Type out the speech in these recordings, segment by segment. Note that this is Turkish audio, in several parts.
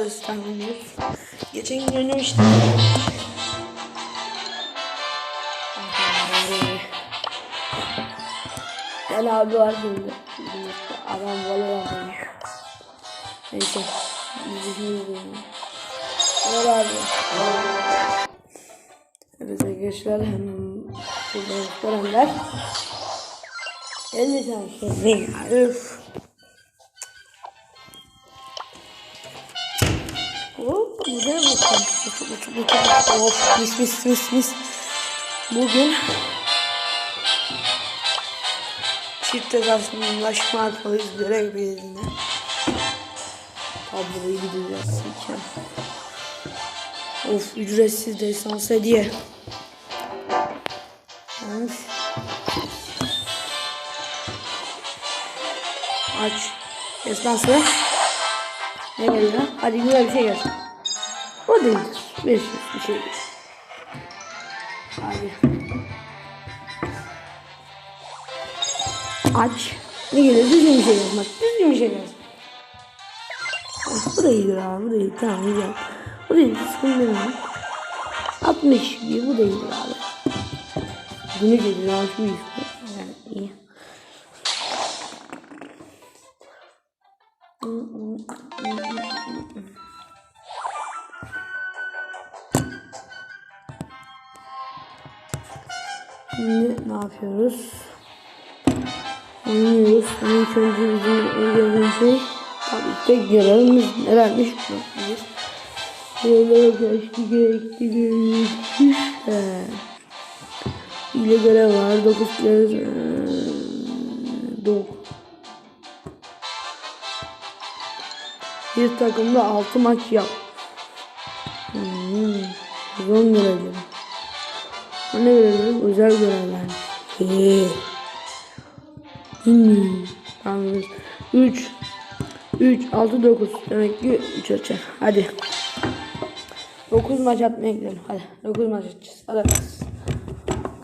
İstanbul. Geçen gün oynamıştım. Ben abi var şimdi. Adam balığı oynuyor. Neyse. Şimdi izleyelim. Ver abi. Evet arkadaşlar hemen burada gösterenler. 50 tane şey. ya. Bakın. Of, mis mis mis mis. Bugün çift karşılaşma atmalıyız görev belirinde. Tabloyu gideceğiz. İken. Of, ücretsiz desans hediye. Yanlış. Aç. Destansı. Ne geliyor? Hadi güzel bir şey gelsin. O değildir. Bir şey, bir şey değil. Hadi. Aç. Ne geliyor? Düzgün bir şey. Bak düzgün bir şey gelsin. Ah, Bu da iyidir abi. Bu da iyi. Tamam güzel. Bu da iyi. Sıkıntı değil. 60 gibi. Bu da iyidir abi. Bunu geliyor. abi, Şu iyi. Yani iyi. Şimdi ne yapıyoruz? Oynuyoruz. İlk önce bizim ödevlen şey tabii tek görevimiz nelermiş? Bir. Böyle geçti gerekti gerekti. İle görev var. 9 kez. Ee, dok. Bir takımda 6 maç yap. Hmm. Zor görevler. O ne görevler? Özel görevler. Heee. Hmm. Tamam. 3 3 6 9 demek ki 3 açar. Hadi. 9 maç atmaya gidelim. Hadi. 9 maç atacağız. Hadi.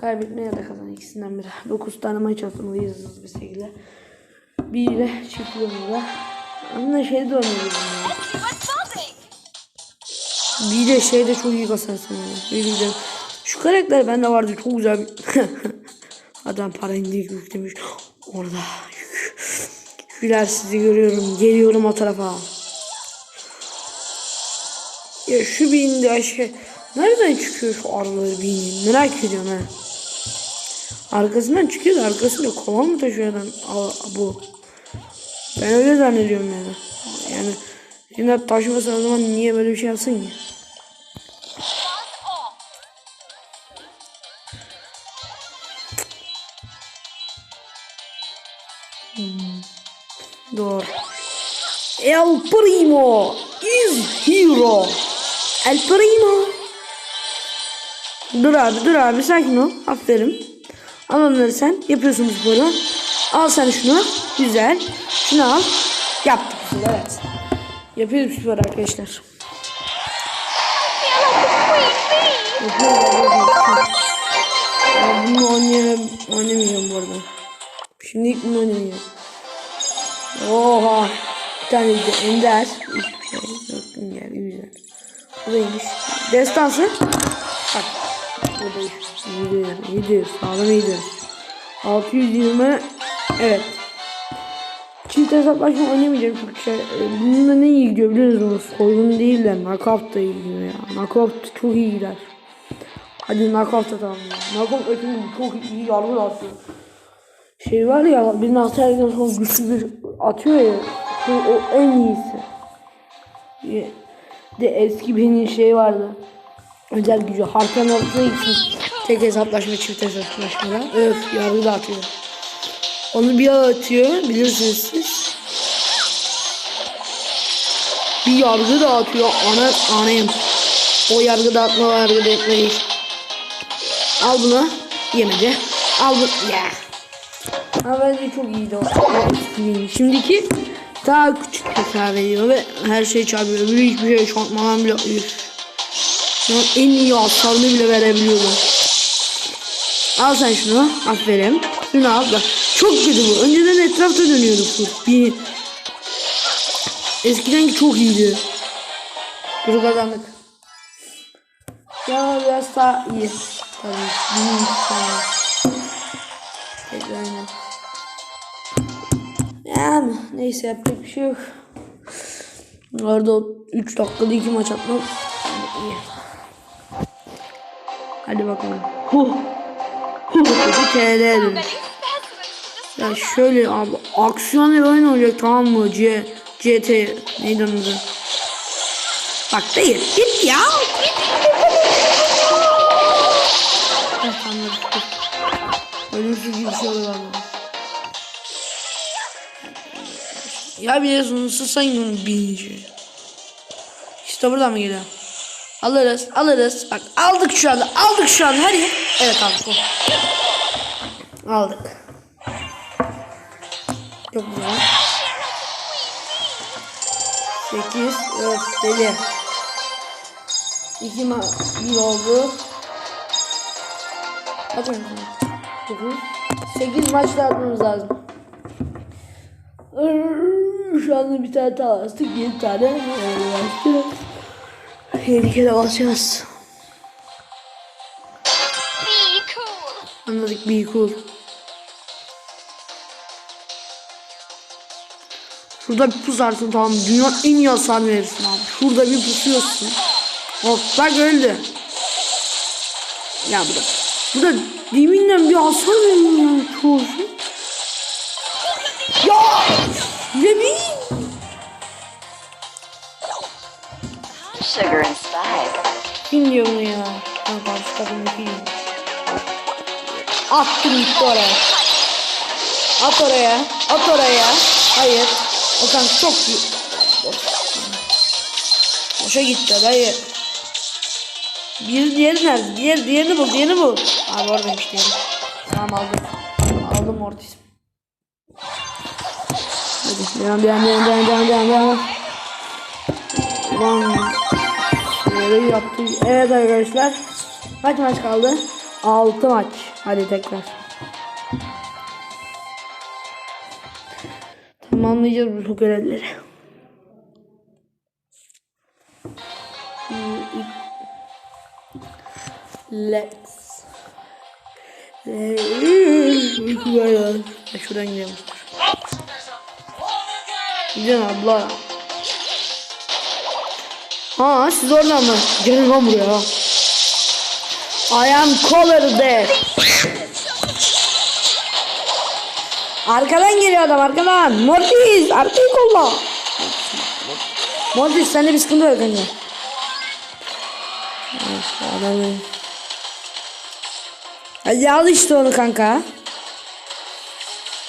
Kaybetme ya da kazan ikisinden biri. 9 tane maç atmalıyız hızlı bir şekilde. Bir ile çift yolunda. Aslında şey de oynayabilirim ya. Bir de şeyde çok iyi kasarsın ya. Bir de şu karakter bende vardı çok güzel bir adam para indirip yüklemiş. Orada. Yükler sizi görüyorum. Geliyorum o tarafa. Ya şu bir indi aşağı. Nereden çıkıyor şu arıları bir indi? Merak ediyorum ha. Arkasından çıkıyor da arkasında kova mı taşıyor adam bu? Ben öyle zannediyorum yani. Yani yine taşımasa o zaman niye böyle bir şey yapsın ki? El Primo is hero. El Primo. Dur abi dur abi sakin ol. Aferin. Al onları sen. Yapıyorsun bu sporu. Al sen şunu. Güzel. Şunu al. Yaptık evet. Yapıyoruz spor arkadaşlar. Bunu oynayamam, oynamayacağım bu arada. Şimdi ilk bunu oynamayacağım. Oha. Bir tane de ender. Şey yok. Güzel, güzel. Bu neymiş? Destansı. Bak. Bu da iyidir. İyidir. Sağlam iyidir. 620. Evet. Çift hesaplaşma oynamayacağım çünkü şey, e, bununla ne iyi gidiyor biliyor musunuz? Soygun değil de knockout da iyi gidiyor ya. Knockout çok iyi gider. Hadi knockout atalım ya. Knockout ötümü çok iyi yargı atıyor. Şey var ya bir atarken sonra güçlü bir atıyor ya. O, o en iyisi. De eski birinin şey vardı. Özel gücü harpan attığı için tek hesaplaşma çift hesaplaşmada. Öf yargı da atıyor. Onu bir atıyor bilirsiniz siz. Bir yargı dağıtıyor. Ana anayım. O yargı dağıtma yargı dağıtma değil. Al bunu. Yemedi. Al bunu. Ya. Ama bence çok iyiydi o. Şimdiki daha küçük hesap veriyor ve her şey çarpıyor. Böyle hiçbir şey çarpmadan bile. Şu an en iyi hasarını bile verebiliyorum. Al sen şunu. Aferin. Şunu al. Bak. Çok kötü bu. Önceden etrafta dönüyordu bu. Bir... Eskiden çok iyiydi. Turu kazandık. Ya biraz daha iyi. Tabii. Tekrar. Yani neyse yapacak bir şey yok. Orada 3 dakikada 2 maç atmak iyi. Hadi bakalım. Huh. Huh. TL. Ya şöyle abi aksiyon bir oyun olacak tamam mı? C CT neydi onun adı? Bak değil. Git ya. Ölümsüz gibi bir şey oluyor ama. Ya susan yunu birinci. İşte buradan mı geliyor? Alırız, alırız. Bak aldık şu anda, aldık şu anda. Hadi. Evet aldık. Aldık. Çok güzel. 8, evet deli. 2 ma 1 oldu. Oyun kaldı? 9. 8 maç daha atmamız lazım. Şu anda bir tane daha bastık. 7 tane. Başka. 7 kere basacağız. Be. Anladık bir cool. Şurada bir pusarsın tamam mı? Dünyanın en iyi hasar verirsin abi. Şurada bir pusuyorsun. Hop bak öldü. Ya bu da. Bu da deminden bir hasar veriyor ya Yemin! Sugar and spice. Bunu ya? Ben karşı takımdaki kim? Attım gitti oraya. At oraya. At oraya. Hayır. O kanka çok. Boşa gitti hayır. Bir diğeri nerede? Diğer, diğerini bul, diğerini bul. Abi oradaymış diğeri. Tamam aldım. Aldım Mortis. Hadi devam devam devam devam devam devam. Ulan Böyle yaptık. Evet arkadaşlar. Kaç maç kaldı? 6 maç. Hadi tekrar. Tamamlayacağız bu görevleri. Let's. Şuradan gidelim. Gidelim abla. Ha siz oradan mı? Gelin lan buraya. I am covered there. Arkadan geliyor adam arkadan. Mortis arkayı kolla. Mortis sende bir sıkıntı yok kanka. Adam. Hadi al işte onu kanka.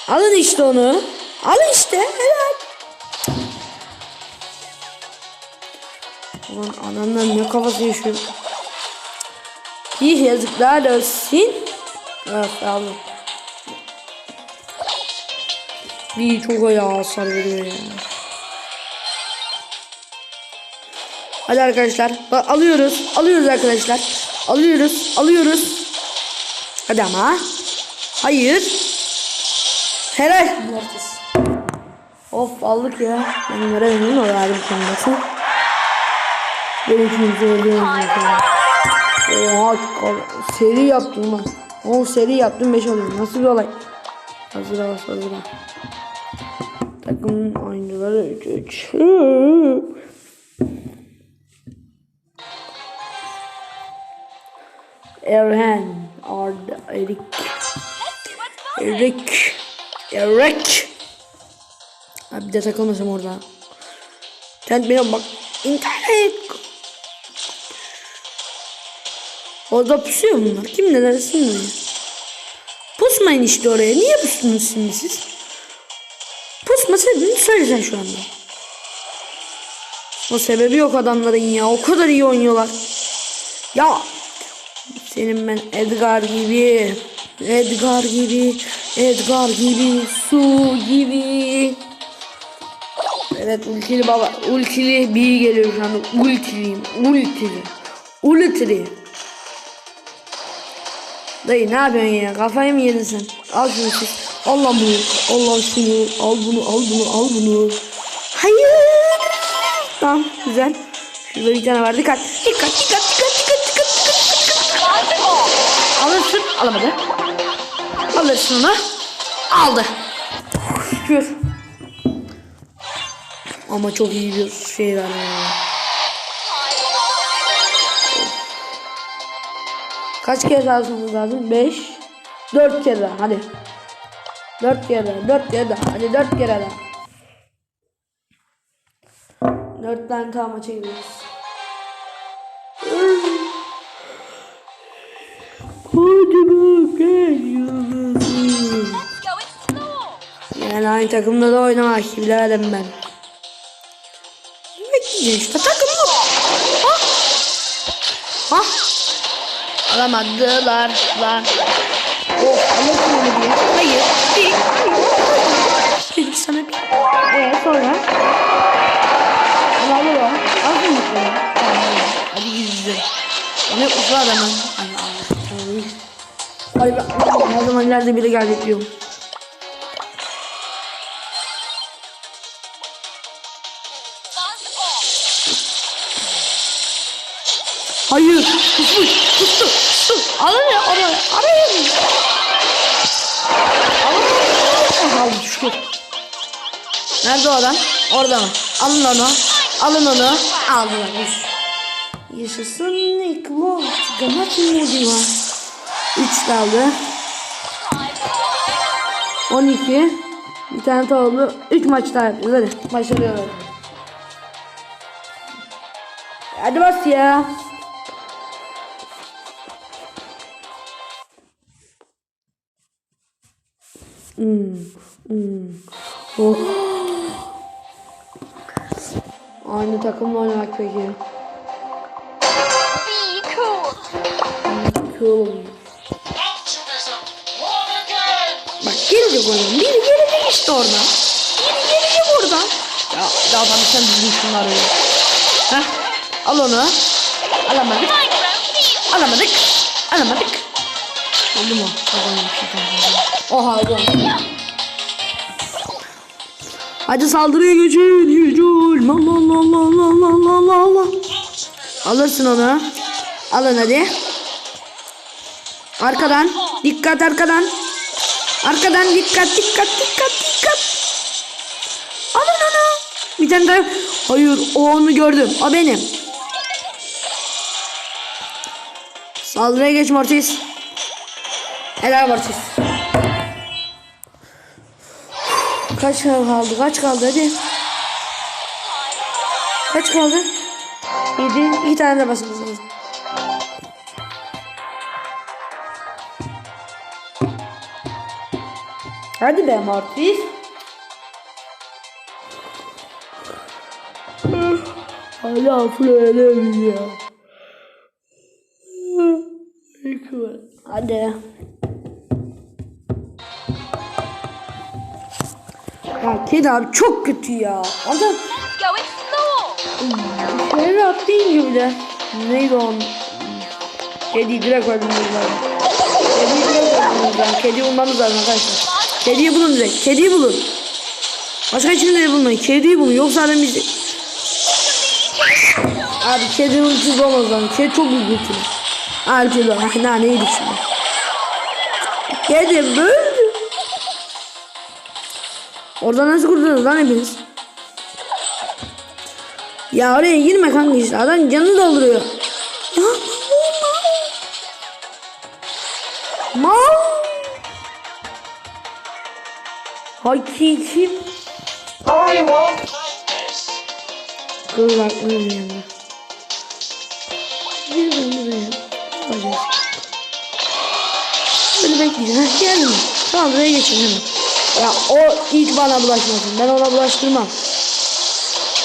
Alın işte onu. Alın işte. Evet. Ulan adamlar ne kafası yaşıyor. İyi yazıklar olsun. Evet aldım. Bir çok ayağı hasar veriyor ya. Hadi arkadaşlar. Bak, alıyoruz. Alıyoruz arkadaşlar. Alıyoruz. Alıyoruz. Hadi ama. Hayır. Helal. Of aldık ya. Ben göremedim o yardım kendisi. Söylüyorum mesela. Oha seri yaptım lan. 10 seri yaptım 5 alıyorum. Nasıl bir olay? Hazır ol hazır ol. Takımın oyuncuları 3 3. Erhan, Arda, Erik, Erik, Erik. Abi bir de takılmasam orada. Kent benim bak. İnternet. Orada pusuyor bunlar. Kim ne dersin mi? Pusmayın işte oraya. Niye pustunuz şimdi siz? Pusma sebebini söylesen şu anda. O sebebi yok adamların ya. O kadar iyi oynuyorlar. Ya. Senin ben Edgar gibi. Edgar gibi. Edgar gibi. Su gibi. Evet ultili baba. Ultili bir geliyor şu anda. Ultiliyim. Ultili. Ultili. Dayı ne yapıyorsun ya? Kafayı mı yedin sen? Al şunu siz. Al lan bunu. Al lan şunu. Al bunu. Al bunu. Al bunu. Hayır. Tamam güzel. Şurada bir tane var. Dikkat. Dikkat. Dikkat. Dikkat. Dikkat. Dikkat. Dikkat. Alırsın. Alamadı. Alırsın onu. Aldı. Şükür. Ama çok iyi bir şey var ya. Kaç kere daha almamız lazım? 5 4 kere daha hadi. 4 kere daha 4 kere daha hadi 4 kere daha. 4 tane daha maça gidiyoruz. Hadi slow. Yani aynı takımda da oynamak biraderim ben. Bekleyeceğim işte takım bu. Ha? Ha? Alamadılar lan. Oh alırsın onu diye. Hayır. Değil. Hayır. Dedim sana bir. Ee sonra? Onu alır o. Aldın mı bunu? Hadi gizli. Onu yapmış var adamın. Ay Allah. Ay ben her zaman ileride biri gelecek diyorum. Tutmuş. Tuttu. Tuttu. Alın ya onu. Arayın. Alın. Aldı şükür. Nerede o adam? Orada mı? Alın onu. Alın onu. Üç. Yaşasın Niklo. Gamat modu var. Üç kaldı. 12. Bir tane oldu. Üç maç daha yapacağız. Hadi. Başarıyorlar. Hadi bas ya. Hmm, hmm. Oh. Aynı takımla oynamak peki. Be cool. Bak gelecek oradan. Biri gelecek işte oradan. Biri gelecek oradan. Ya, ya adam sen düzgün şunlar öyle. Heh. Al onu. Alamadık. Alamadık. Alamadık. Oldu mu? Oha oldu. Hadi saldırıya geçin. Hücum. Allah Allah Allah Allah Allah Allah Allah. Alırsın onu. Alın hadi. Arkadan. Dikkat arkadan. Arkadan dikkat dikkat dikkat dikkat. Alın onu. Bir tane daha. Hayır o onu gördüm. O benim. Saldırıya geç Mortis. Helal Mortis. Kaç kaldı? Kaç kaldı hadi. Kaç kaldı? Yedi. İki tane de basmamız lazım. Hadi be Mortis. Hala flörüm ya. Hadi. Ya kedi abi çok kötü ya. Adam şöyle atlayınca bile. Neydi o? Kedi direkt öldürmemiz lazım. Kediyi direkt öldürmemiz lazım. Kediyi bulmamız lazım arkadaşlar. Kediyi bulun direkt. Kediyi bulun. Başka hiçbirini de bulmayın. Kediyi bulun. Yoksa adam bizi... Abi kedi ultisi olmaz lan. Kedi çok ultisi. Her türlü. Ah, ne neydi şimdi? Kedi böyle. Orada nasıl kurdunuz lan hepiniz? Ya oraya girme kanka işte. Adam canını dolduruyor. Ya, Mal. Hakiki. Kız aklını yanında. Bir ben buraya. Hadi. Böyle bekleyeceğim. Mi? Tamam buraya hemen. Ya o ilk bana bulaşmasın. Ben ona bulaştırmam.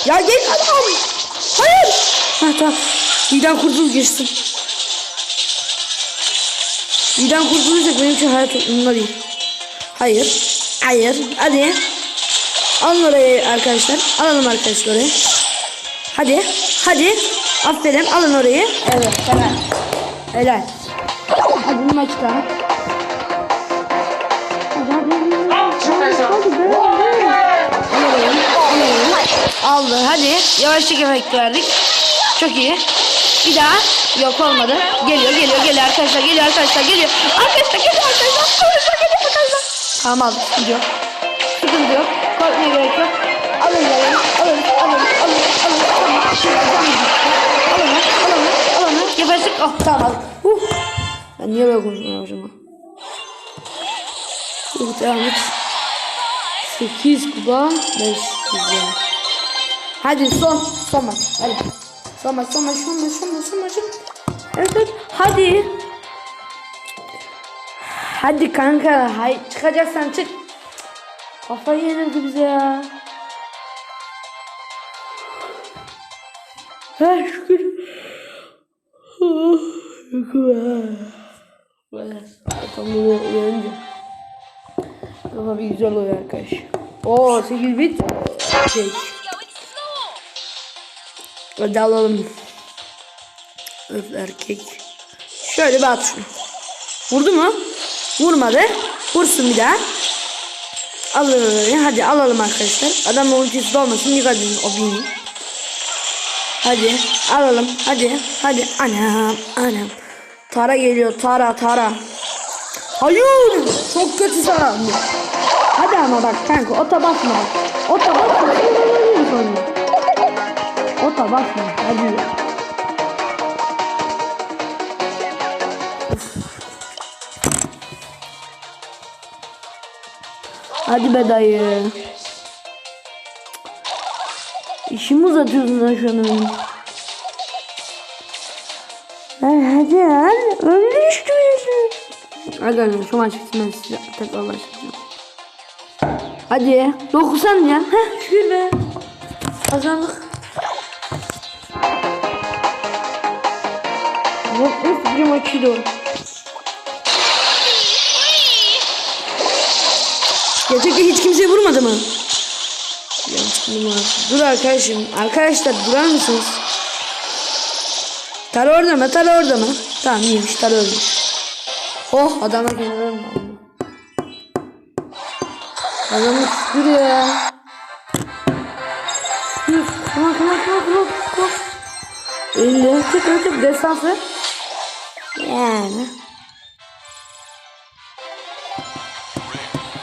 Ya gel adam. Hayır. Ha tamam. Birden kurtul geçsin. Birden kurtulacak benim için hayat umurumda değil. Hayır. Hayır. Hadi. Alın orayı arkadaşlar. Alalım arkadaşlar orayı. Hadi. Hadi. Aferin. Alın orayı. Evet. Helal. Helal. Hadi bir Aldı. Hadi. Yavaşlık efekti verdik. Çok iyi. Bir daha. Yok olmadı. Geliyor geliyor geliyor arkadaşlar geliyor arkadaşlar geliyor. Arkadaşlar geliyor arkadaşlar. Arkadaşlar geliyor arkadaşlar. Tamam aldık. Yok. Sıkıntı yok. Korkmaya gerek yok. Alın alın alın alın alın alın alın. Alın alın alın. Gebersek. Ah tamam aldık. Uh. Ben niye böyle konuşmaya başladım? Uh devam et. 8 kupa 5 güzel. Hadi son son maç. Hadi. Son maç son maç son maç son maç son maç. Evet. Hadi. Hadi kanka. Hay çıkacaksan çık. Kafayı yenildi bize ya. Ha şükür. Oh, şükür. Böyle tam uyanınca. Kafa bir güzel oluyor arkadaş. Oo 8 bit. Şey. Hadi alalım. Öf erkek. Şöyle bir at şunu. Vurdu mu? Vurmadı. Vursun bir daha. Alalım. Hadi alalım arkadaşlar. Adam ultisi olmasın. Yıkadım o bini. Hadi alalım. Hadi. Hadi. Anam. Anam. Tara geliyor. Tara. Tara. Hayır. Çok kötü sana. Hadi ama bak kanka. Ota basma. Ota basma. Ota basma. Hadi ya. Hadi be dayı. İşimi uzatıyorsun lan şu an. Ay, Hadi ya. Öldü işte. Hadi hadi şu maç bitmez size tekrar başlayacağım. Hadi dokusan ya. Heh şükür be. Kazandık. Öf bir maçıydı o. Gerçekten hiç kimse vurmadı mı? Dur arkadaşım. Arkadaşlar durar mısınız? Tar orada mı? Tar orada mı? Tamam iyiymiş. Tar ölmüş. Oh mı aldı? Adamı şükür ya. On come on. Come on. Elle tık tık destansı. Yani.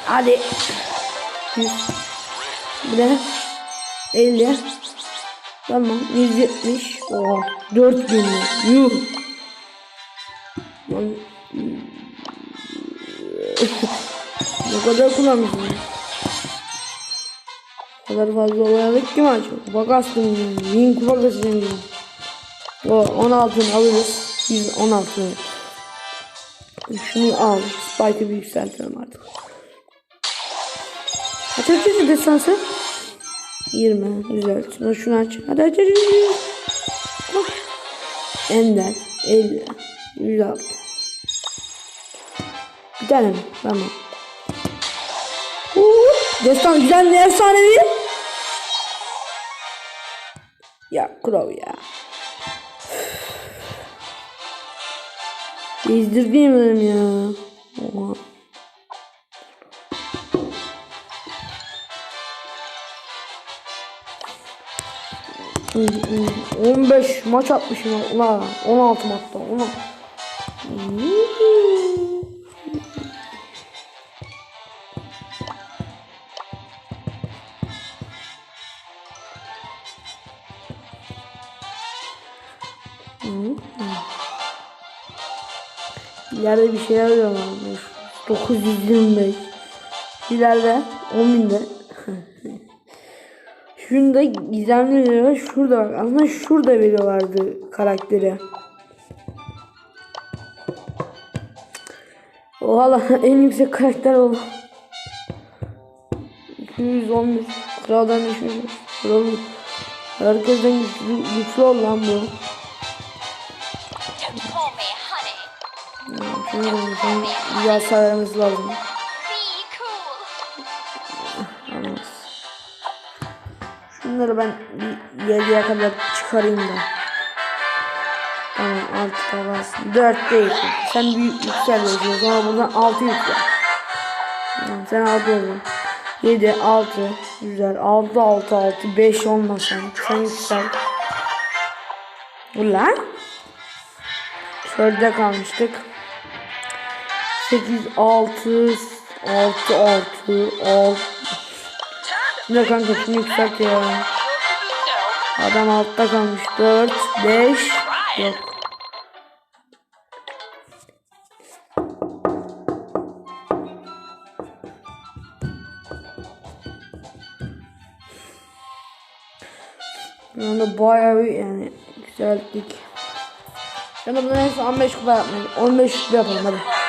Hadi. Bir de 50. Tamam 170. Oha 4000. Yuh. Lan. ne kadar kullanmışsın? O kadar fazla oynadık ki maç. Bak astım. Bin kupa kaçıracağım. O 16'ını alırız. 116. Şunu al. Spike'ı bir yükseltelim artık. Aç aç aç destansı. 20 güzel. Şunu, şunu aç. Hadi aç aç aç. Bak. Ender 50 106. Bir tane mi? Tamam. Uuu, Destan güzel efsanevi. Ya Crow ya. Gezdirdim benim ya. Oha. 15 maç atmışım ulan 16 maçta ulan. İleride bir şeyler görüyorum. 925. İleride 10 binde. Şunda gizemli veriyor. Şurada bak. Aslında şurada veriyorlardı karakteri. Lan en yüksek karakter oldu. 211 kraldan düşmüş. Kral herkesten güçlü, güçlü ol lan bu. Güzel sayarımız lazım. Olmaz. Şunları ben 7'ye kadar çıkarayım da. Tamam 6 kalsın. 4 değil. Sen büyük yükseliyorsun. Sonra buradan 6 yüksel. Tamam, sen 6 oldun. 7, 6. Güzel. 6, 6, 6. 5 olmasan. Sen yüksel. Ulan. Şurada kalmıştık. 8, 6, 6, 6, 6. Ne kanka şunu yükselt ya. Adam altta kalmış. 4, 5. Yok. Yani bayağı bir yani güzellik. Yani bundan en son 15 kupa yapmayın. 15 kupa yapalım hadi.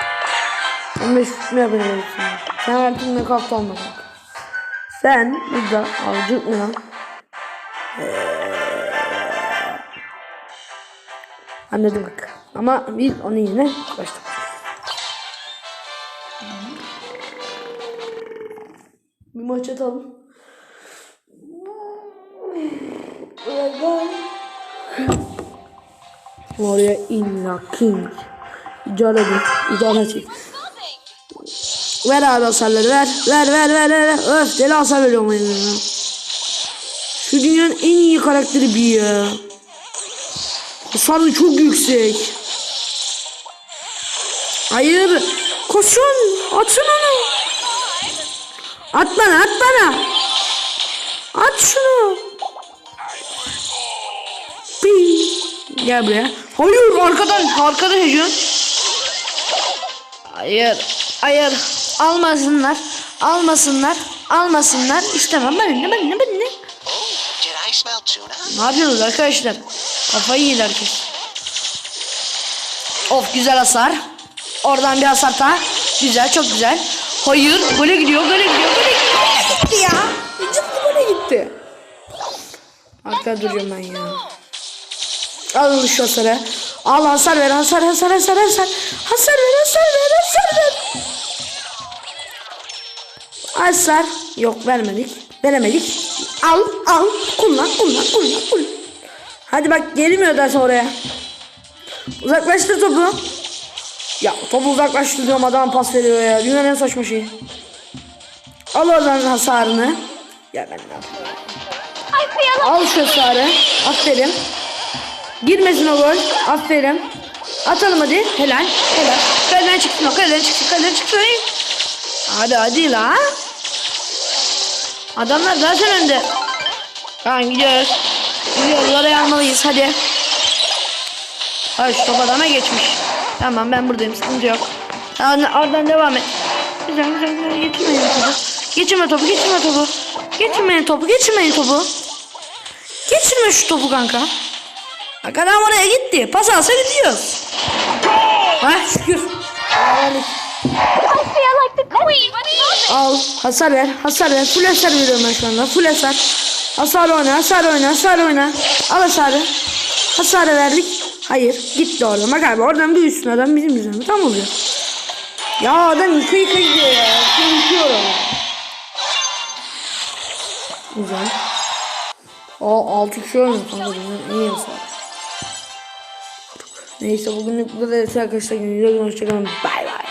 15 kupa yapalım hepsini. Sen artık ne kapta olma kanka. Sen burada avcık mı lan? Ee, Anladım bak. Ama biz onun yerine başladık. Bir maç atalım. Oraya illa king. İcara bir. İcara çek. Ver abi hasarları ver. Ver ver ver ver. Öf deli hasar veriyorum eline. Şu dünyanın en iyi karakteri bir ya. Hasarı çok yüksek. Hayır. Koşun. Atın onu. At bana at bana. At şunu. Bii. Gel buraya. Hayır arkadan hücum. Hayır. Hayır. Almasınlar. Almasınlar. Almasınlar. İstemem ben ne ben ne ben ne. Ne yapıyorsunuz arkadaşlar? Kafayı yedi herkes. Of güzel hasar. Oradan bir hasar daha. Güzel çok güzel. Hayır gole gidiyor gole gidiyor gole gidiyor. Gitti ya. Gitti gole gitti. Arkada duruyorum ben ya. Al şu hasarı. Al hasar ver hasar hasar hasar hasar. Hasar ver hasar ver hasar ver. Hasar. Yok vermedik. Veremedik. Al al. Kullan kullan kullan kullan. Hadi bak gelmiyor derse oraya. Uzaklaştır topu. Ya topu uzaklaştır diyorum adam pas veriyor ya. Dünyanın en saçma şeyi. Al oradan hasarını. Ya ben ne yapayım? Al şu hasarı. Aferin. Girmesin o gol. Aferin. Atalım hadi. Helal. Helal. Kaleden çıksın o. Kaleden çıksın. Kaleden çıksın. Hadi hadi la. Adamlar zaten önde. Tamam gidiyoruz. Gidiyoruz. Oraya almalıyız. Hadi. Ay şu top adama geçmiş. Tamam ben buradayım. Sıkıntı yok. Oradan, devam et. Güzel güzel güzel. Geçirmeyin topu. Geçirme topu. Geçirme topu. Geçirmeyin topu. Geçirmeyin topu. Geçirme şu topu kanka. Bak adam oraya gitti. Pas alsa gidiyoruz. Ha şükür. Beraberlik. I feel like the queen. Al hasar ver. Hasar ver. Full hasar veriyorum ben şu anda. Full hasar. Hasar oyna. Hasar oyna. Hasar oyna. Al hasarı. Hasarı verdik. Hayır. Gitti oradan. Bak abi oradan bir üstün adam bizim yüzümüz. Tam oluyor. Ya adam yıka yıka gidiyor ya. Yıkıyor onu. Güzel. O altı kişi oynuyor İyi hasar. Neyse bugünlük bu kadar arkadaşlar. Görüşürüz. Hoşçakalın. Bay bay.